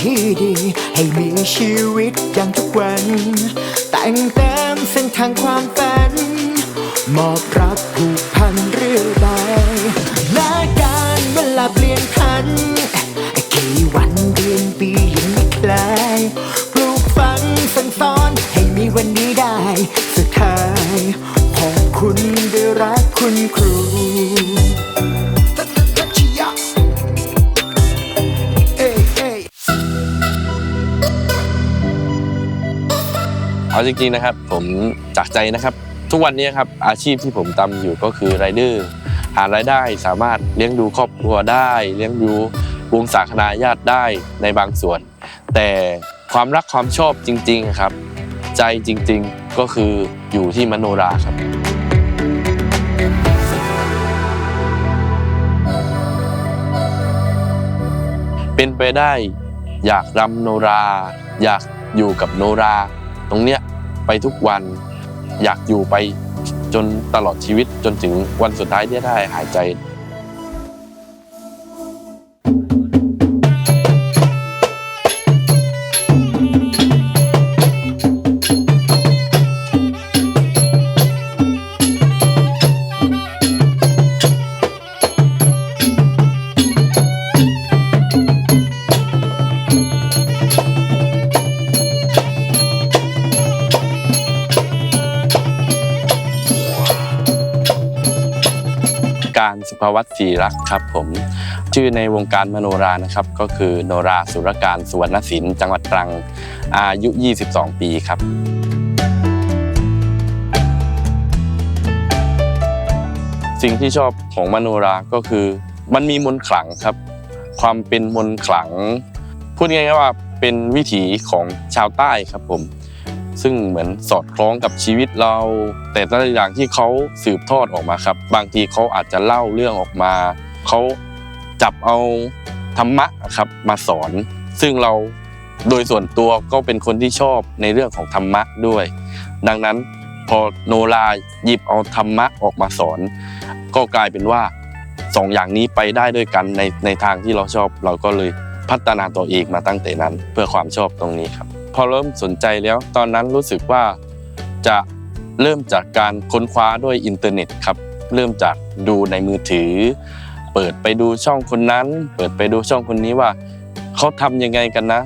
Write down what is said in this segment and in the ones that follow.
ที่ดี ให้มีชีวิตอย่างทุกวัน แต่งเต็มเส้นทางความฝัน มอบรักผูกพันเรื่อยไปและการเวลาเปลี่ยนพันกี่วันเดือนปียังไม่คลายปลูกฝังสั่งสอนให้มีวันนี้ได้ สุดท้ายขอบคุณด้วยรักคุณครู จริงๆนะครับผมจากใจนะครับ ทุกวันนี้ครับอาชีพที่ผมทำอยู่ก็คือไรเดอร์หารายได้สามารถเลี้ยงดูครอบครัวได้ เลี้ยงดูวงศาคณาญาติได้ในบางส่วน แต่ความรักความชอบจริงๆครับ ใจจริงๆก็คืออยู่ที่มโนราครับเป็นไปได้อยากรำโนรา อยากอยู่กับโนรา ตรงเนี้ย ไปทุกวัน อยากอยู่ไปจนตลอดชีวิตจนถึงวันสุดท้ายที่ได้หายใจ สุภวัตศรีรักษ์ครับผมชื่อในวงการมโนรานะครับก็คือโนราสุรการสุวรรณศิลป์จังหวัดตรังอายุ 22 ปีครับสิ่งที่ชอบของมโนราก็คือมันมีมนขลังครับ ความเป็นมนขลัง พูดง่ายๆว่าเป็นวิถีของชาวใต้ครับผม ซึ่งเหมือนสอดคล้องกับชีวิตเรา แต่แต่ละอย่างที่เขาสืบทอดออกมาครับ บางทีเขาอาจจะเล่าเรื่องออกมาเขาจับเอาธรรมะครับมาสอน ซึ่งเราโดยส่วนตัวก็เป็นคนที่ชอบในเรื่องของธรรมะด้วย ดังนั้นพอโนราหยิบเอาธรรมะออกมาสอน ก็กลายเป็นว่าสองอย่างนี้ไปได้ด้วยกันในในทางที่เราชอบเราก็เลยพัฒนาตัวเองมาตั้งแต่นั้น เพื่อความชอบตรงนี้ครับ พอเริ่มสนใจแล้ว ตอนนั้นรู้สึกว่าจะเริ่มจากการค้นคว้าด้วยอินเทอร์เน็ตครับ เริ่มจากดูในมือถือ เปิดไปดูช่องคนนั้น เปิดไปดูช่องคนนี้ว่าเขาทำยังไงกันนะ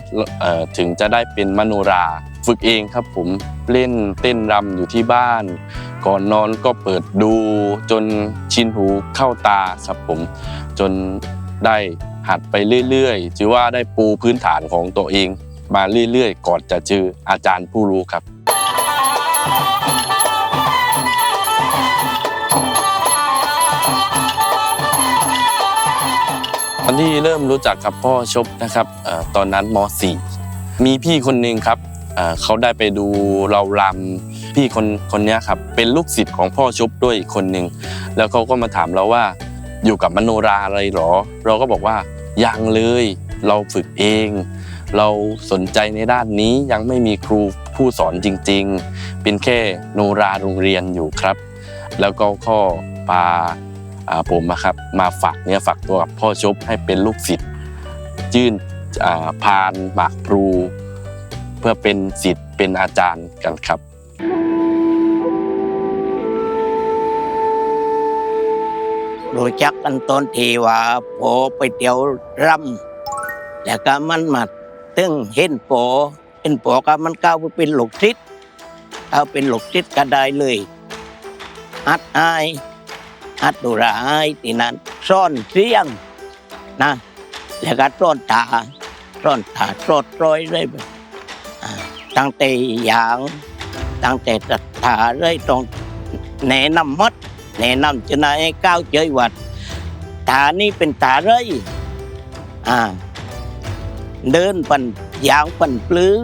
ถึงจะได้เป็นมโนรา ฝึกเองครับผมเล่นเต้นรำอยู่ที่บ้าน ก่อนนอนก็เปิดดูจนชินหูเข้าตาครับผม จนได้หัดไปเรื่อยๆ ถือว่าได้ปูพื้นฐานของตัวเอง มาเรื่อยๆ ก่อนจะเจออาจารย์ผู้รู้ครับตอนที่เริ่มรู้จักกับพ่อชบนะครับตอนนั้นม .4 มีพี่คนหนึ่งครับเขาได้ไปดูเรารำพี่คนคนนี้ครับเป็นลูกศิษย์ของพ่อชบด้วยอีกคนหนึ่งแล้วเขาก็มาถามเราว่าอยู่กับมโนราอะไรหรอ เราก็บอกว่ายังเลยเราฝึกเอง เราสนใจในด้านนี้ยังไม่มีครูผู้สอนจริง ๆ เป็นแค่โนราโรงเรียนอยู่ครับ แล้วก็ข้อพาอ่าผมนะครับมาฝากเนื้อฝากตัวกับพ่อชบให้เป็นลูกศิษย์ยื่นพานหมากพลูเพื่อเป็นศิษย์เป็นอาจารย์กันครับรู้จักกันตอนที่ว่าโปไปเที่ยวรำแล้วก็มันมา ตึงเห็นโปเห็นโปก็มันก้าวไปเป็นหลกทิศเอาเป็นหลกทิศก็ได้เลยอัดอายอัดดูราอายที่นั้นซ่อนเสียงนะแล้วก็ซ่อนตาซ่อนตาซ่อนรอยเลยตั้งแต่อย่างตั้งแต่ศรัทธาเลยต้องแนะนำหมดแนะนำจะนายให้ก้าวเจยวัดตานี่เป็นตาเรยอ่า เดินปันยางปันปลือ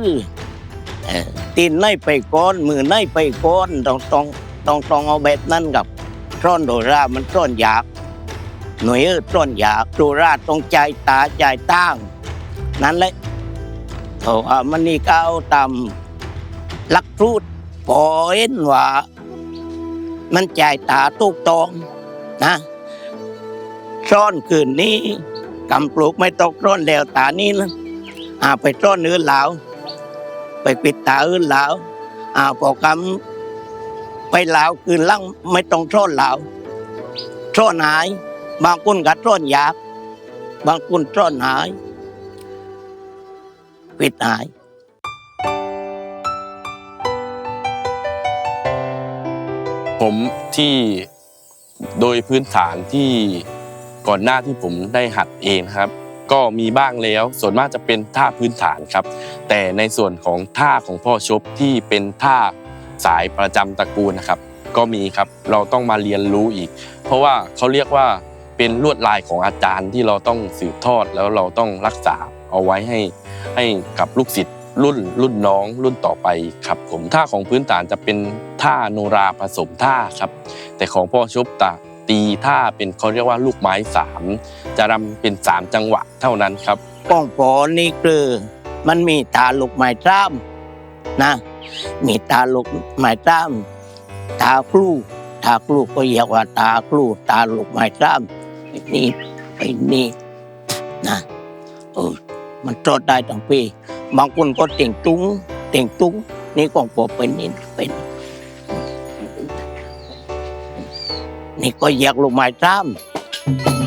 เอ่อตีนในไปก้อนมือในไปก้อนต้องต้องต้องต้องเอาแบบนั้นกับซ่อนโดรามันซ่อนยาก หน่วยเออซ่อนยากโดราต้องใจตาใจตั้งนั่นแหละโอ้อามันนี่ก็เอาตามหลักพูดพอเห็นว่า มันใจตาตุกตองนะซ่อนคืนนี้กำปลูกไม่ตกร่อนแล้วตานี้นะ อาไปซ่อนอื่นแล้ว ไปปิดตาอื่นแล้วอาพอกำไปลาวคืนล่างไม่ต้องซ่อนแล้วซ่อนหาย บางคนก็ซ่อนยากบางคนซ่อนหาย ปิดหายผมที่โดยพื้นฐานที่ก่อนหน้าที่ผมได้หัดเองครับ ก็มีบ้างแล้ว ส่วนมากจะเป็นท่าพื้นฐานครับ แต่ในส่วนของท่าของพ่อชบที่เป็นท่าสายประจำตระกูลนะครับ ก็มีครับเราต้องมาเรียนรู้อีก เพราะว่าเขาเรียกว่าเป็นลวดลายของอาจารย์ที่เราต้องสืบทอดแล้วเราต้องรักษาเอาไว้ให้ให้กับลูกศิษย์รุ่นรุ่นน้องรุ่นต่อไปครับผมท่าของพื้นฐานจะเป็นท่าโนราผสมท่าครับ แต่ของพ่อชบตะ ตีท่าเป็นเขาเรียกว่าลูกไม้สามจะรำเป็นสามจังหวะเท่านั้นครับป้องปอนี่คือมันมีตาลูกไม้จ้ามนะ มีตาลูกไม้จ้ามตาคลูตาคลูก็เรียกว่าตาคลูตาลูกไม้จ้ามนี่ไอ้นี่นะเออมันจดได้ทั้งปีบางคนก็เต่งตุ้งเต่งตุ้งนี่ของปอเป็นนี่เป็น นี่ก็อยากลงมาจ้ามย่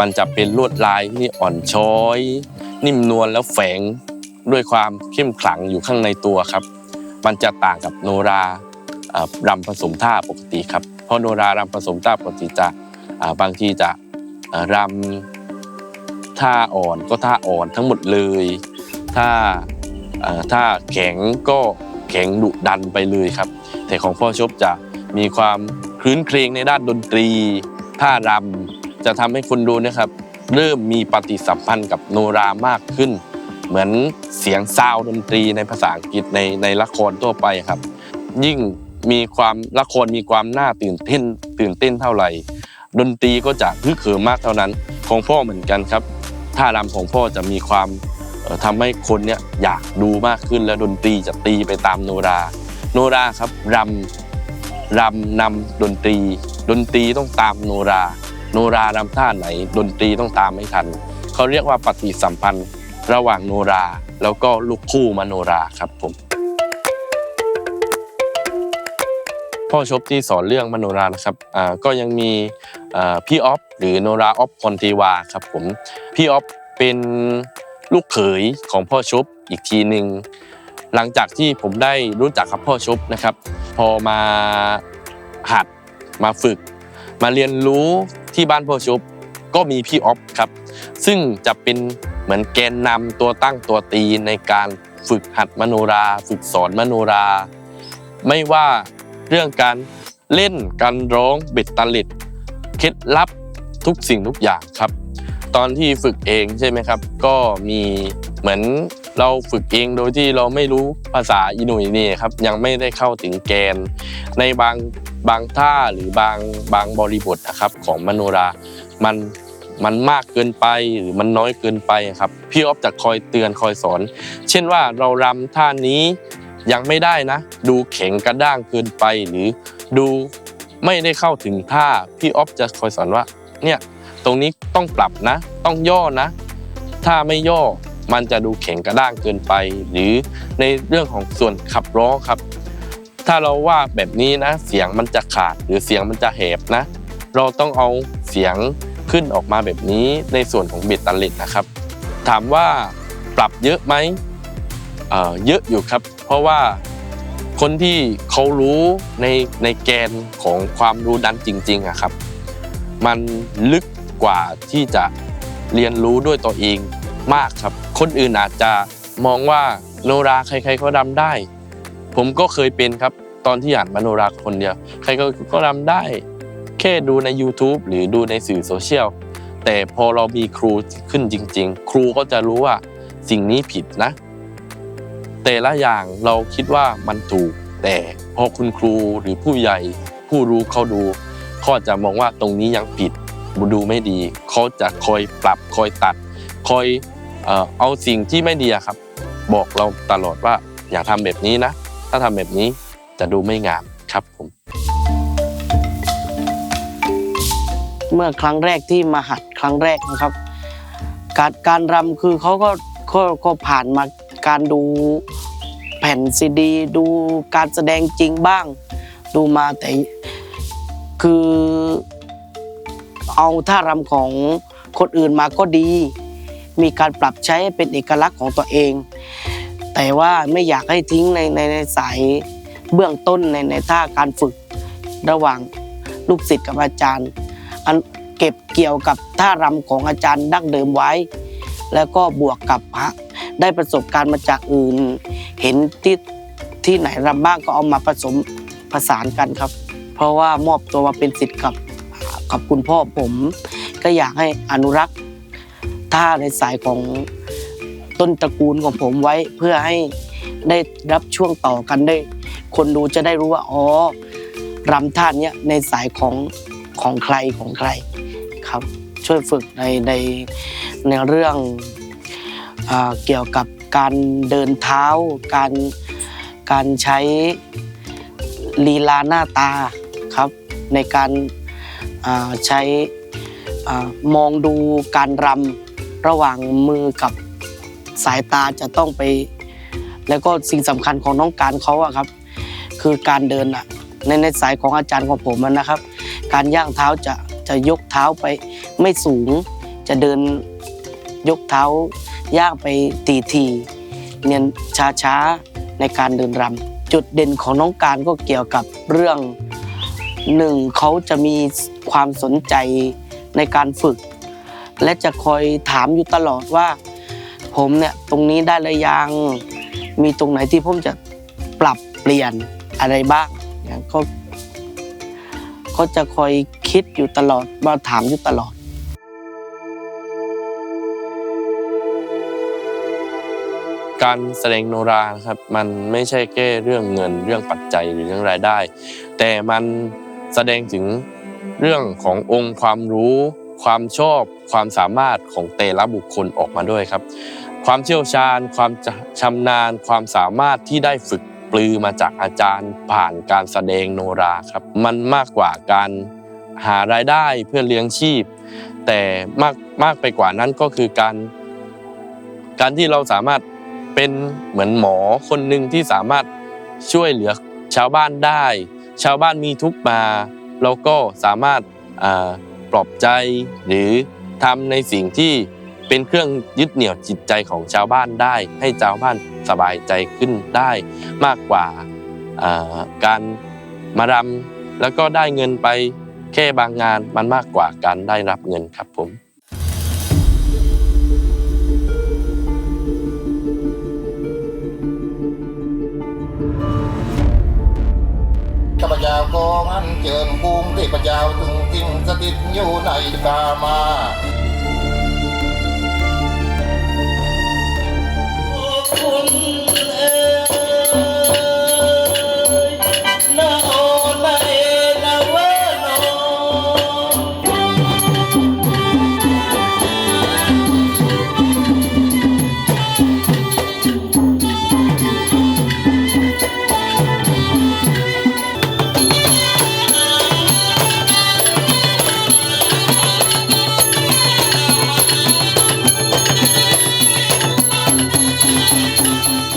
มันจะเป็นลวดลายที่อ่อนช้อย นิ่มนวลแล้วแฝงด้วยความเข้มขลังอยู่ข้างในตัวครับ มันจะต่างกับโนรารำผสมท่าปกติครับ เพราะโนรารำผสมท่าปกติจะบางทีจะรำท่าอ่อนก็ท่าอ่อนทั้งหมดเลยถ้าท่าแข็งก็แข็งดุดันไปเลยครับ แต่ของพ่อชบจะมีความคลื้นเครงในด้านดนตรีท่ารำ จะทำให้คนดูเนะครับเริ่มมีปฏิสัมพันธ์กับโนรามากขึ้น เหมือนเสียงซาวดนตรีในภาษาอังกฤษในในละครทั่วไปครับ ยิ่งมีความละครมีความน่าตื่นเต้นตื่นเต้นเท่าไหร่ ดนตรีก็จะฮึกเหิมมากเท่านั้นของพ่อเหมือนกันครับท่ารำของพ่อจะมีความเอ่อทำให้คนเนี่ยอยากดูมากขึ้นแล้วดนตรีจะตีไปตามโนรา โนราครับรำรำนำดนตรี ดนตรีต้องตามโนรา โนรารำท่าไหนดนตรีต้องตามไม่ทันเขาเรียกว่าปฏิสัมพันธ์ระหว่างโนรา แล้วก็ลูกคู่มโนราครับผมพ่อชบที่สอนเรื่องมโนรานะครับอ่าก็ยังมีพี่ออฟหรือโนราออฟพรเทวาครับผมพี่ออฟเป็นลูกเขยของพ่อชบอีกทีหนึ่งหลังจากที่ผมได้รู้จักกับพ่อชบนะครับ พอมาหัดมาฝึก มาเรียนรู้ ที่บ้านพ่อชุบก็มีพี่ออฟครับ ซึ่งจะเป็นเหมือนแกนนำตัวตั้งตัวตีในการฝึกหัดมโนรา ฝึกสอนมโนรา ไม่ว่าเรื่องการเล่นการร้องเบ็ดตลิดเคล็ดลับทุกสิ่งทุกอย่างครับ ตอนที่ฝึกเองใช่ไหมครับ ก็มีเหมือนเราฝึกเองโดยที่เราไม่รู้ภาษาอินุยนี่ครับยังไม่ได้เข้าถึงแกน ในบาง บางท่าหรือบางบางบริบทนะครับของมโนรา มันมันมากเกินไปหรือมันน้อยเกินไปครับพี่ออฟจะคอยเตือนคอยสอน เช่นว่าเรารำท่านี้ยังไม่ได้นะ ดูแข็งกระด้างเกินไปหรือดูไม่ได้เข้าถึงท่าพี่ออฟจะคอยสอนว่าเนี่ยตรงนี้ต้องปรับนะ ต้องย่อนะ ถ้าไม่ย่อมันจะดูแข็งกระด้างเกินไป หรือในเรื่องของส่วนขับร้องครับ ถ้าเราว่าแบบนี้นะ เสียงมันจะขาดหรือเสียงมันจะแหบนะ เราต้องเอาเสียงขึ้นออกมาแบบนี้ในส่วนของเบตตัลเล็ตนะครับ ถามว่าปรับเยอะไหมเเยอะอยู่ครับ เพราะว่าคนที่เขารู้ในในแกนของความรู้นั้นจริงๆอะครับ มันลึกกว่าที่จะเรียนรู้ด้วยตัวเองมากครับ คนอื่นอาจจะมองว่าโนราใครๆก็รำได้ ผมก็เคยเป็นครับตอนที่อ่านมโนราคนเดียว ใครก็ก็รำได้ แค่ดูใน YouTube หรือดูในสื่อโซเชียลแต่พอเรามีครูขึ้นจริง ๆ ครูก็จะรู้ว่าสิ่งนี้ผิดนะ แต่ละอย่างเราคิดว่ามันถูก แต่พอคุณครูหรือผู้ใหญ่ ผู้รู้เขาดูเขาจะมองว่าตรงนี้ยังผิดดูไม่ดีเขาจะคอยปรับคอยตัด คอยเอาสิ่งที่ไม่ดีครับ บอกเราตลอดว่าอย่าทำแบบนี้นะ ถ้าทำแบบนี้จะดูไม่งามครับผม เมื่อครั้งแรกที่มาหัดครั้งแรกนะครับ การการรำคือเขาก็ก็ก็ผ่านมาการดูแผ่นซีดี ดูการแสดงจริงบ้าง ดูมาแต่คือเอาท่ารำของคนอื่นมาก็ดี มีการปรับใช้เป็นเอกลักษณ์ของตัวเอง แต่ว่าไม่อยากให้ทิ้งในในในสายเบื้องต้นในในท่าการฝึกระหว่างลูกศิษย์กับอาจารย์อันเก็บเกี่ยวกับท่ารำของอาจารย์ดั้งเดิมไว้ แล้วก็บวกกับพระได้ประสบการณ์มาจากอื่น เห็นที่ที่ไหนรำบ้างก็เอามาผสมผสานกันครับ เพราะว่ามอบตัวมาเป็นศิษย์กับกับคุณพ่อผม ก็อยากให้อนุรักษ์ท่าในสายของ ต้นตระกูลของผมไว้เพื่อให้ได้รับช่วงต่อกันได้ คนดูจะได้รู้ว่าอ๋อรำท่าเนี้ยในสายของของใครของใครครับ ช่วยฝึกในในในเรื่องอเกี่ยวกับการเดินเท้า การการใช้ลีลาหน้าตาครับ ในการใช้มองดูการรำระหว่างมือกับ สายตาจะต้องไป แล้วก็สิ่งสำคัญของน้องการเขาอะครับ คือการเดินอะในในสายของอาจารย์ของผมนะครับ การย่างเท้าจะจะยกเท้าไปไม่สูง จะเดินยกเท้าย่างไปทีทีเนียนช้าๆในการเดินรำจุดเด่นของน้องการก็เกี่ยวกับเรื่องหนึ่งเขาจะมีความสนใจในการฝึก และจะคอยถามอยู่ตลอดว่า ผมเนี่ยตรงนี้ได้หรือยัง มีตรงไหนที่ผมจะปรับเปลี่ยนอะไรบ้างเนี่ยก็ก็จะคอยคิดอยู่ตลอดมาถามอยู่ตลอดการแสดงโนรานครับมันไม่ใช่แค่เรื่องเงินเรื่องปัจจัยหรือเรื่องรายได้ แต่มันแสดงถึงเรื่องขององค์ความรู้ ความชอบ ความสามารถของแต่ละบุคคลออกมาด้วยครับ ความเชี่ยวชาญ ความชำนาญ ความสามารถที่ได้ฝึกปลือมาจากอาจารย์ผ่านการแสดงโนราครับ มันมากกว่าการหารายได้เพื่อเลี้ยงชีพ แต่มากมากไปกว่านั้นก็คือการ การที่เราสามารถเป็นเหมือนหมอคนหนึ่งที่สามารถช่วยเหลือชาวบ้านได้ ชาวบ้านมีทุกข์มาเราก็สามารถปลอบใจหรือทำในสิ่งที่ เป็นเครื่องยึดเหนี่ยวจิตใจของชาวบ้านได้ ให้ชาวบ้านสบายใจขึ้นได้ มากกว่าการมารำแล้วก็ได้เงินไปแค่บางงานมันมากกว่าการได้รับเงินครับผมข้าพเจ้าขออันเจิญภูมิเทพเจ้าถึงสิ่งสถิตอยู่ในกามา 红。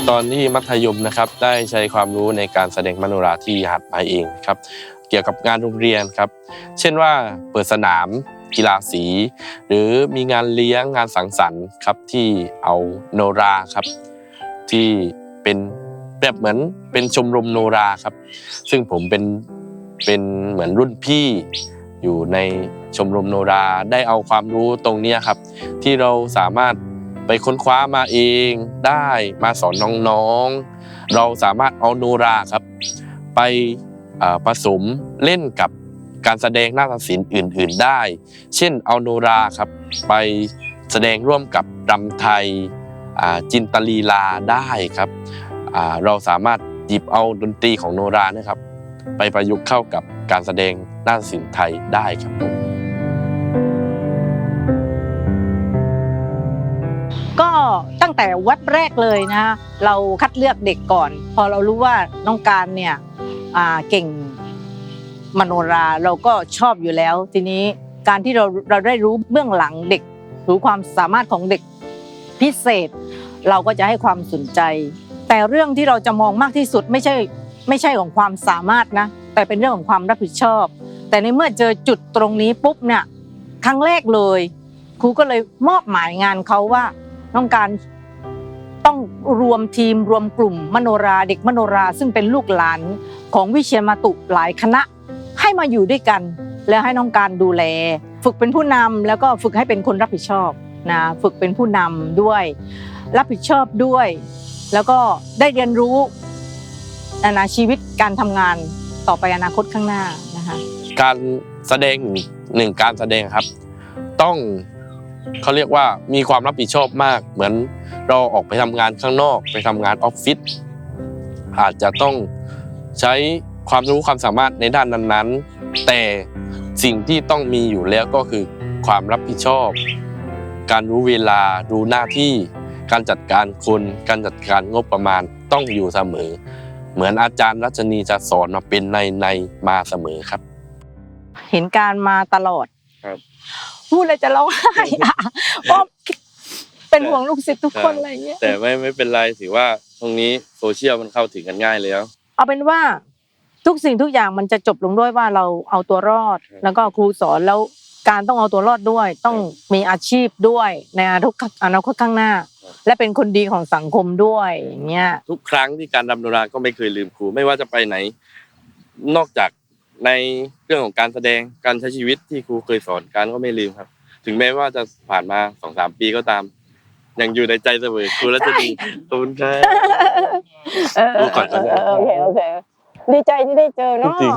ตอนที่มัธยมนะครับได้ใช้ความรู้ในการแสดงมโนราที่หัดมาเองครับ เกี่ยวกับงานโรงเรียนครับ เช่นว่าเปิดสนามกีฬาสี หรือมีงานเลี้ยงงานสังสรรค์ครับที่เอาโนราครับ ที่เป็นเปรียบเหมือนเป็นชมรมโนราครับ ซึ่งผมเป็นเป็นเหมือนรุ่นพี่อยู่ในชมรมโนราได้เอาความรู้ตรงนี้ครับ ที่เราสามารถ ไปค้นคว้ามาเองได้มาสอนน้องๆ เราสามารถเอาโนราครับ ไปผสมเล่นกับการแสดงหน้าฏศิลป์อื่น ๆได้ เช่นเอาโนราครับ ไปแสดงร่วมกับรำไทยจินตลีลาได้ครับเราสามารถหยิบเอาดนตรีของโนรานะครับ ไปประยุกต์เข้ากับการแสดงหน้าฏศิลป์ไทยได้ครับผม ตั้งแต่วัดแรกเลยนะเราคัดเลือกเด็กก่อน พอเรารู้ว่าน้องการเนี่ยเก่งมโนราเราก็ชอบอยู่แล้ว ทีนี้การที่เราเราได้รู้เบื้องหลังเด็กรู้ความสามารถของเด็กพิเศษ เราก็จะให้ความสนใจ แต่เรื่องที่เราจะมองมากที่สุดไม่ใช่ไม่ใช่ของความสามารถนะแต่เป็นเรื่องของความรับผิดชอบ แต่ในเมื่อเจอจุดตรงนี้ปุ๊บเนี่ยครั้งแรกเลยครูก็เลยมอบหมายงานเขาว่า ต้องการต้องรวมทีมรวมกลุ่มมโนราเด็กมโนราซึ่งเป็นลูกหลานของวิเชียรมาตุหลายคณะ ให้มาอยู่ด้วยกัน แล้วให้น้องการดูแล ฝึกเป็นผู้นำแล้วก็ฝึกให้เป็นคนรับผิดชอบนะฝึกเป็นผู้นำด้วย รับผิดชอบด้วย แล้วก็ได้เรียนรู้นานาชีวิตการทำงานต่อไปอนาคตข้างหน้านะคะการแสดงหนึ่งการแสดงครับ ต้อง เขาเรียกว่ามีความรับผิดชอบมาก เหมือนเราออกไปทำงานข้างนอก ไปทำงานออฟฟิศอาจจะต้องใช้ความรู้ความสามารถในด้านนั้นๆ แต่สิ่งที่ต้องมีอยู่แล้วก็คือความรับผิดชอบ การรู้เวลารู้หน้าที่การจัดการคนการจัดการงบประมาณต้องอยู่เสมอ เหมือนอาจารย์รัชนีจะสอนมาเป็นในในๆมาเสมอครับ เห็นการมาตลอดครับ พูดเลยจะร้องไห้อะเพราะเป็นห่วงลูกศิษย์ทุกคนครับอะไรอย่างเงี้ยแต่ไม่ไม่เป็นไรถือว่าตรงนี้โซเชียลมันเข้าถึงกันง่ายแล้ว เอาเป็นว่าทุกสิ่งทุกอย่างมันจะจบลงด้วยว่าเราเอาตัวรอดครับแล้วก็ครูสอนแล้วการต้องเอาตัวรอดด้วย ต้องมีอาชีพด้วยในอนาคตอนาคตข้างหน้า และเป็นคนดีของสังคมด้วยอย่างเงี้ยทุกครั้งที่การรำโนราก็ไม่เคยลืมครูไม่ว่าจะไปไหน นอกจาก ในเรื่องของการแสดงการใช้ชีวิตที่ครูเคยสอนการก็ไม่ลืมครับ ถึงแม้ว่าจะผ่านมาสองสามปีก็ตาม ยังอยู่ในใจเสมอครูรัชนีขอบคุณครับเออดูก่อนก็ได้เออโอเคโอเคดีใจที่ได้เจอเนาะจริง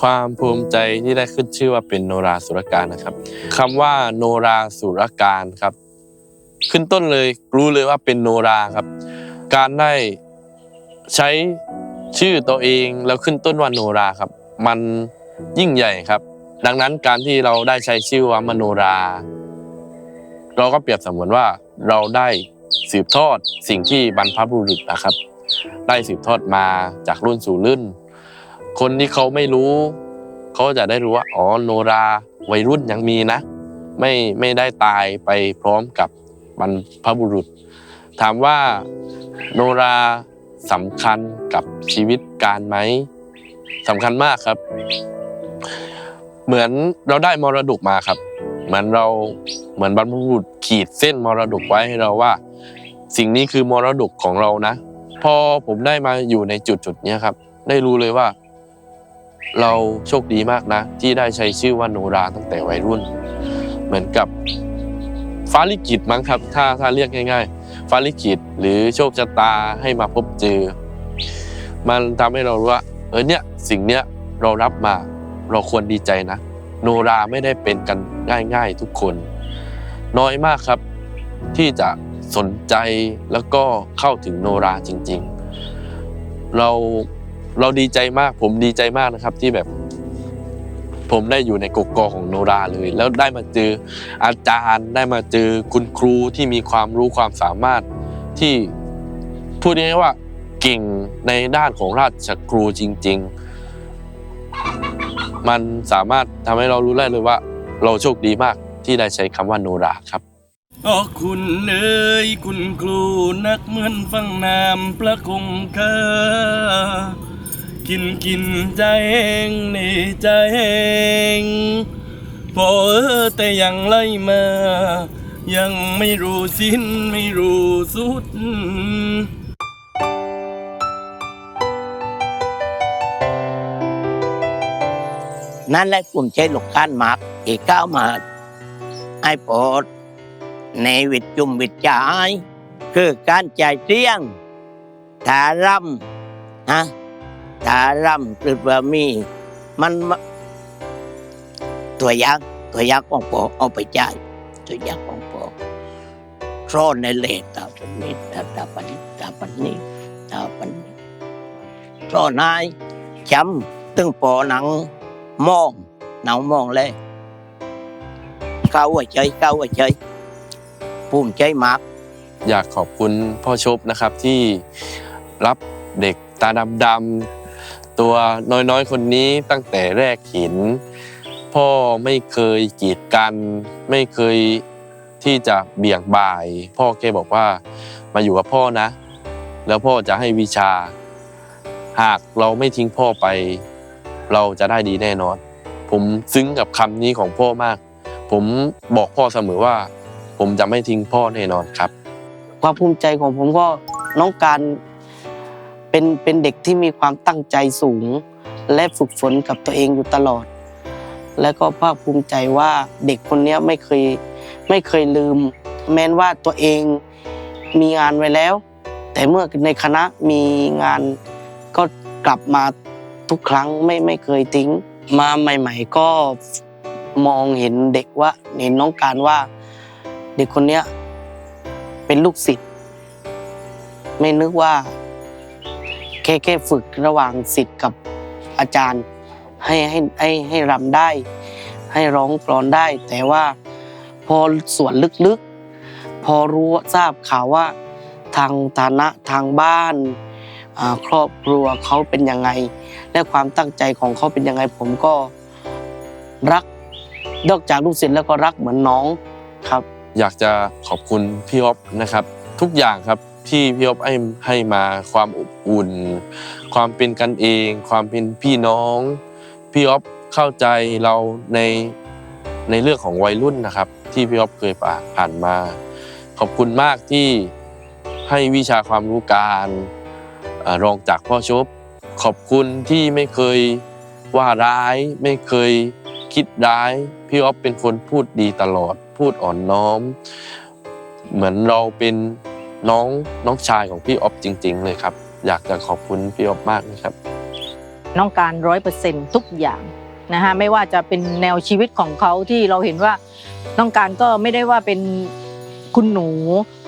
ความภูมิใจที่ได้ขึ้นชื่อว่าเป็นโนราสุรการนะครับคำว่าโนราสุรการครับ ขึ้นต้นเลยรู้เลยว่าเป็นโนราครับ การได้ใช้ชื่อตัวเองแล้วขึ้นต้นว่าโนราครับ มันยิ่งใหญ่ครับ ดังนั้นการที่เราได้ใช้ชื่อว่ามโนรา เราก็เปรียบเสมือนว่าเราได้สืบทอดสิ่งที่บรรพบุรุษนะครับ ได้สืบทอดมาจากรุ่นสู่รุ่น คนที่เขาไม่รู้ เขาจะได้รู้ว่าอ๋อโนราวัยรุ่นยังมีนะ ไม่ไม่ได้ตายไปพร้อมกับ บรรพบุรุษ ถามว่าโนราสำคัญกับชีวิตการไหมสำคัญมากครับ เหมือนเราได้มรดกมาครับ เหมือนเราเหมือนบรรพบุรุษขีดเส้นมรดกไว้ให้เราว่า สิ่งนี้คือมรดกของเรานะ พอผมได้มาอยู่ในจุดจุดๆนี้ครับ ได้รู้เลยว่า เราโชคดีมากนะ ที่ได้ใช้ชื่อว่าโนราตั้งแต่วัยรุ่น เหมือนกับ ฟ้าลิขิตมั้งครับ ถ้าถ้าเรียกง่าย ๆ ฟ้าลิขิตหรือโชคชะตาให้มาพบเจอ มันทำให้เรารู้ว่า เออเนี่ยสิ่งเนี้ยเรารับมาเราควรดีใจนะ โนราไม่ได้เป็นกันง่าย ๆ ทุกคน น้อยมากครับ ที่จะสนใจแล้วก็เข้าถึงโนราจริง ๆ เราเราดีใจมากผมดีใจมากนะครับที่แบบ ผมได้อยู่ในกกอของโนราเลย แล้วได้มาเจออาจารย์ ได้มาเจอคุณครูที่มีความรู้ความสามารถที่พูดง่ายๆว่าเก่งในด้านของราชครูจริง ๆ มันสามารถทำให้เรารู้ได้เลยว่า เราโชคดีมากที่ได้ใช้คำว่าโนราครับอ๋อคุณเอ๋ยคุณครูนักเหมือนฟังน้ำประคงคา กินกินใจเองนี่ใจเองพอเออแต่ยังไล่มา ยังไม่รู้สิ้นไม่รู้สุดนั่นแหละกลุ่มใจลูกการหมากที่ก้าวมาไอ้ปรดในวิตจุมวิตจาย คือการจ่ายเสียงถารำนะ ถารำคือว่ามี มันตัวยักษ์ตัวยักษ์ของโปอเอาไปจ่ายตัวยักษ์ของโปอโทรในเลตาปันนี้ตาตาปันนี้ตาปันนี้ตาปันนี้โทรนายจำตึงปอหนังมองหนังมองเลยเก้าหัวใจเก้าหัวใจภูมิใจมากอยากขอบคุณพ่อชบนะครับที่รับเด็กตาดำๆ ตัวน้อยๆ คนนี้ตั้งแต่แรกเห็น พ่อไม่เคยกีดกัน ไม่เคยที่จะเบี่ยงบ่าย พ่อแกบอกว่ามาอยู่กับพ่อนะ แล้วพ่อจะให้วิชา หากเราไม่ทิ้งพ่อไป เราจะได้ดีแน่นอน ผมซึ้งกับคำนี้ของพ่อมาก ผมบอกพ่อเสมอว่า ผมจะไม่ทิ้งพ่อแน่นอนครับ ความภูมิใจของผมก็น้องการ เป็นเป็นเด็กที่มีความตั้งใจสูง และฝึกฝนกับตัวเองอยู่ตลอด และก็ภาคภูมิใจว่าเด็กคนนี้ไม่เคยไม่เคยลืม แม้นว่าตัวเองมีงานไว้แล้ว แต่เมื่อในคณะมีงานก็กลับมาทุกครั้งไม่ไม่เคยทิ้ง มาใหม่ ๆ ก็มองเห็นเด็กว่าเห็นน้องการว่า เด็กคนนี้เป็นลูกศิษย์ไม่นึกว่า ค่แค่ฝึกระหว่างศิษย์กับอาจารย์ให้ให้ให้ให้รำได้ ให้ร้องกลอนได้ แต่ว่าพอส่วนลึกๆ พอรู้ทราบข่าวว่าทางฐานะทางบ้านครอบครัวเขาเป็นยังไง และความตั้งใจของเขาเป็นยังไง ผมก็รักนอกจากลูกศิษย์แล้วก็รักเหมือนน้องครับ อยากจะขอบคุณพี่อ๊อฟนะครับ ทุกอย่างครับ ที่พี่อ๊อฟให้ให้มาความอบอุ่น ความเป็นกันเอง ความเป็นพี่น้องพี่อ๊อฟเข้าใจเราในในเรื่องของวัยรุ่นนะครับ ที่พี่อ๊อฟเคยผ่านมา ขอบคุณมากที่ให้วิชาความรู้การรองจากพ่อชบขอบคุณที่ไม่เคยว่าร้าย ไม่เคยคิดร้าย พี่อ๊อฟเป็นคนพูดดีตลอด พูดอ่อนน้อม เหมือนเราเป็น น้องน้องชายของพี่อ๊อฟจริง ๆ เลยครับ อยากจะขอบคุณพี่อ๊อฟมากนะครับ น้องการร้อยเปอร์เซ็นทุกอย่างนะฮะไม่ว่าจะเป็นแนวชีวิตของเขาที่เราเห็นว่าน้องการก็ไม่ได้ว่าเป็นคุณหนู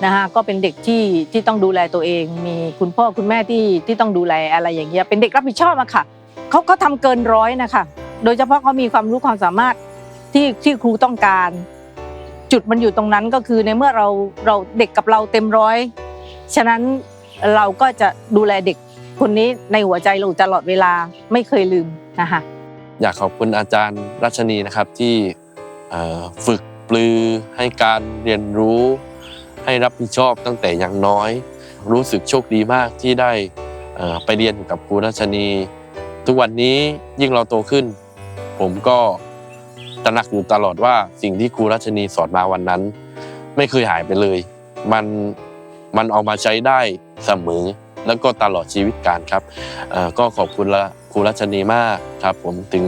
นะฮะก็เป็นเด็กที่ที่ต้องดูแลตัวเอง มีคุณพ่อคุณแม่ที่ที่ต้องดูแลอะไรอย่างเงี้ยเป็นเด็กรับผิดชอบอะค่ะเขาเขาทำเกินร้อยนะคะ โดยเฉพาะเขามีความรู้ความสามารถที่ที่ครูต้องการ จุดมันอยู่ตรงนั้นก็คือในเมื่อเราเราเด็กกับเราเต็มร้อย ฉะนั้นเราก็จะดูแลเด็กคนนี้ในหัวใจเราตลอดเวลาไม่เคยลืมนะคะอยากขอบคุณอาจารย์รัชนีนะครับที่ฝึกปลือให้การเรียนรู้ ให้รับผิดชอบตั้งแต่อย่างน้อย รู้สึกโชคดีมากที่ได้ไปเรียนกับครูรัชนี ทุกวันนี้ยิ่งเราโตขึ้น ผมก็ ตระหนักอยู่ตลอดว่าสิ่งที่ครูรัชนีสอนมาวันนั้น ไม่เคยหายไปเลย มันมันเอามาใช้ได้เสมอ แล้วก็ตลอดชีวิตการครับก็ขอบคุณละครูรัชนีมากครับ ผมถึง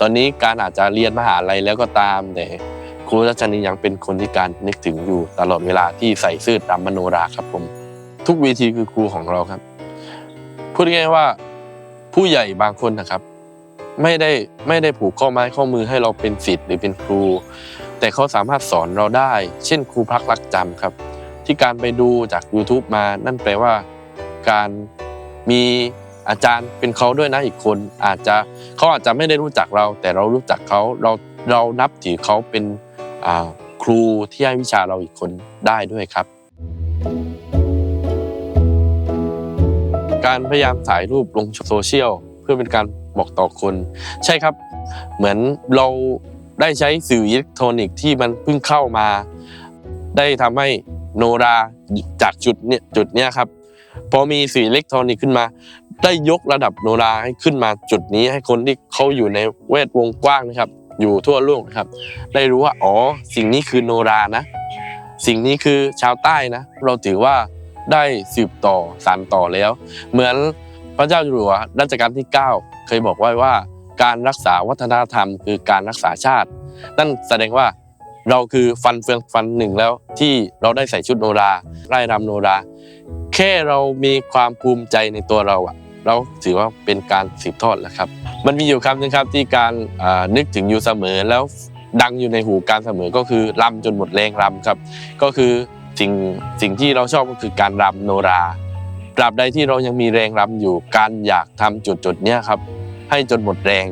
ตอนนี้การอาจจะเรียนมหาลัยแล้วก็ตามแต่ครูรัชนียังเป็นคนที่การนึกถึงอยู่ตลอดเวลาที่ใส่เสื้อดำมโนราครับผม ทุกเวทีคือครูของเราครับ พูดง่ายๆว่าผู้ใหญ่บางคนนะครับ ไม่ได้ไม่ได้ผูกข้อไม้ข้อมือให้เราเป็นศิษย์หรือเป็นครู แต่เขาสามารถสอนเราได้ เช่นครูพักรักจำครับ ที่การไปดูจาก YouTube มา นั่นแปลว่า การมีอาจารย์เป็นเขาด้วยนะอีกคน อาจจะเขาอาจจะไม่ได้รู้จักเรา แต่เรารู้จักเขาเราเรานับถือเขาเป็นครูที่ให้วิชาเราอีกคนได้ด้วยครับ การพยายามถ่ายรูปลงโซเชียลเพื่อเป็นการ บอกต่อคน ใช่ครับ เหมือนเราได้ใช้สื่ออิเล็กทรอนิกส์ที่มันเพิ่งเข้ามา ได้ทำให้โนราจากจุดเนี้ยจุดเนี้ยครับพอมีสื่ออิเล็กทรอนิกส์ขึ้นมา ได้ยกระดับโนราให้ขึ้นมาจุดนี้ให้คนที่เขาอยู่ในแวดวงกว้างนะครับ อยู่ทั่วโลกนะครับ ได้รู้ว่าอ๋อสิ่งนี้คือโนรานะ สิ่งนี้คือชาวใต้นะ เราถือว่าได้สืบต่อสานต่อแล้ว เหมือนพระเจ้าอยู่หัวรัชกาลที่ 9 ยบอกไว้ว่า การรักษาวัฒนธรรม คือการรักษาชาติ นั่นแสดงว่าเราคือฟันเฟืองฟันหนึ่งแล้วที่เราได้ใส่ชุดโนราไร่รำโนรา แค่เรามีความภูมิใจในตัวเราอะเราถือว่าเป็นการสืบทอดแล้วครับ มันมีอยู่คำหนึงครับที่การนึกถึงอยู่เสมอแล้วดังอยู่ในหูการเสมอก็คือรำจนหมดแรงรำครับ ก็คือสิ่งสิ่งที่เราชอบก็คือการรำโนราตราบใดที่เรายังมีแรงรำอยู่การอยากทำจุดจุดๆเนี้ยครับ ให้จนหมดแรง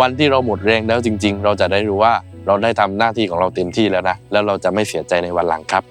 วันที่เราหมดแรงแล้วจริง ๆ เราจะได้รู้ว่าเราได้ทำหน้าที่ของเราเต็มที่แล้วนะ แล้วเราจะไม่เสียใจในวันหลังครับ